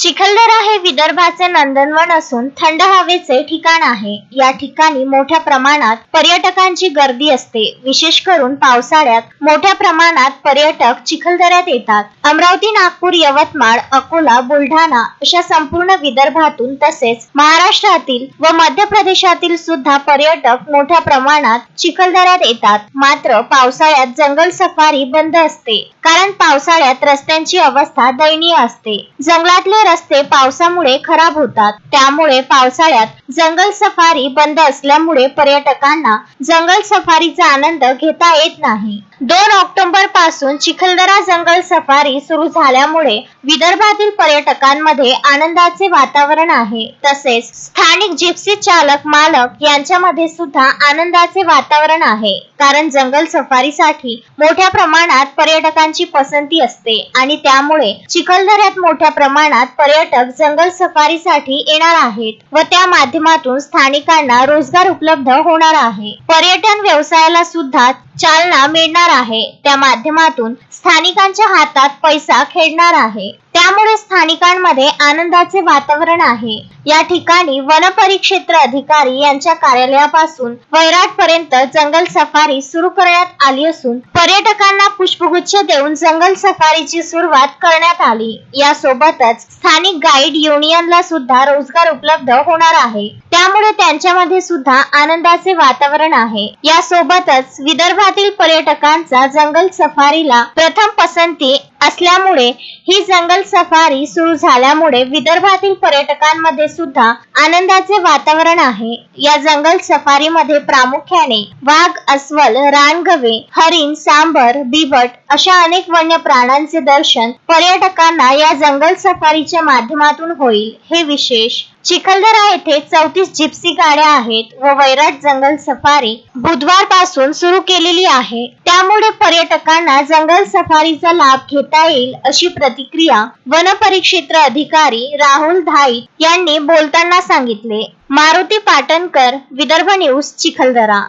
चिखलदरा हे विदर्भाचे नंदनवन असून थंड हवेचे ठिकाण आहे. या ठिकाणी मोठ्या प्रमाणात पर्यटकांची गर्दी असते. विशेष करून पावसाळ्यात मोठ्या प्रमाणात पर्यटक चिखलदऱ्यात येतात. अमरावती नागपूर यवतमाळ अकोला बुलढाणा अशा संपूर्ण विदर्भातून तसेच महाराष्ट्रातील व मध्य प्रदेशातील सुद्धा पर्यटक मोठ्या प्रमाणात चिखलदऱ्यात येतात. मात्र पावसाळ्यात जंगल सफारी बंद असते. कारण पावसाळ्यात रस्त्यांची अवस्था दयनीय असते. जंगलातले रस्ते पावसामुळे खराब होतात. त्यामुळे पावसाळ्यात जंगल सफारी बंद असल्यामुळे पर्यटकांना जंगल सफारीचा आनंद घेता येत नाही. दोन ऑक्टोबरपासून चिखलदरा जंगल सफारी सुरू झाल्यामुळे विदर्भातील पर्यटकांमध्ये आनंदाचे वातावरण आहे. तसेच स्थानिक जिप्सी चालक मालक यांच्यामध्ये सुद्धा आनंदाचे वातावरण आहे. कारण जंगल सफारीसाठी मोठ्या प्रमाणात पर्यटकांची पसंती असते आणि त्यामुळे चिखलदऱ्यात मोठ्या प्रमाणात पर्यटक जंगल सफारीसाठी येणार आहेत व त्या माध्यमातून स्थानिकांना रोजगार उपलब्ध होणार आहे. पर्यटन व्यवसायाला सुद्धा चालना मिळणार आहे. त्या माध्यमातून स्थानिकांच्या हातात पैसा खेळणार आहे. त्यामुळे स्थानिकांमध्ये आनंदाचे वातावरण आहे. या ठिकाणी वन परिक्षेत्र अधिकारी यांच्या कार्यालयापासून वैराट पर्यंत जंगल सफारी सुरू करण्यात आली असून पर्यटकांना पुष्पगुच्छ देऊन जंगल सफारीची सुरुवात करण्यात आली. यासोबतच स्थानिक गाईड युनियनला सुद्धा रोजगार उपलब्ध होणार आहे. त्यामुळे त्यांच्यामध्ये सुद्धा आनंदाचे वातावरण आहे. यासोबतच विदर्भातील पर्यटकांचा जंगल सफारीला प्रथम पसंती असल्यामुळे ही जंगल सफारी सुरू झाल्यामुळे विदर्भातील पर्यटकांमध्ये सुद्धा आनंदाचे वातावरण आहे. या जंगल सफारीमध्ये प्रामुख्याने वाघ अस्वल रानगवे हरिण सांबर बिबट अशा अनेक वन्य प्राण्यांचे दर्शन पर्यटकांना या जंगल सफारीच्या माध्यमातून होईल. हे विशेष चिखलदरा येथे चौतीस जिप्सी गाड्या आहेत व वैराट जंगल सफारी बुधवारपासून सुरू केलेली आहे. त्यामुळे पर्यटकांना जंगल सफारीचा लाभ घेता येईल अशी प्रतिक्रिया वन परिक्षेत्र अधिकारी राहुल धाईत यांनी बोलताना सांगितले. मारुती पाटणकर विदर्भ न्यूज चिखलदरा.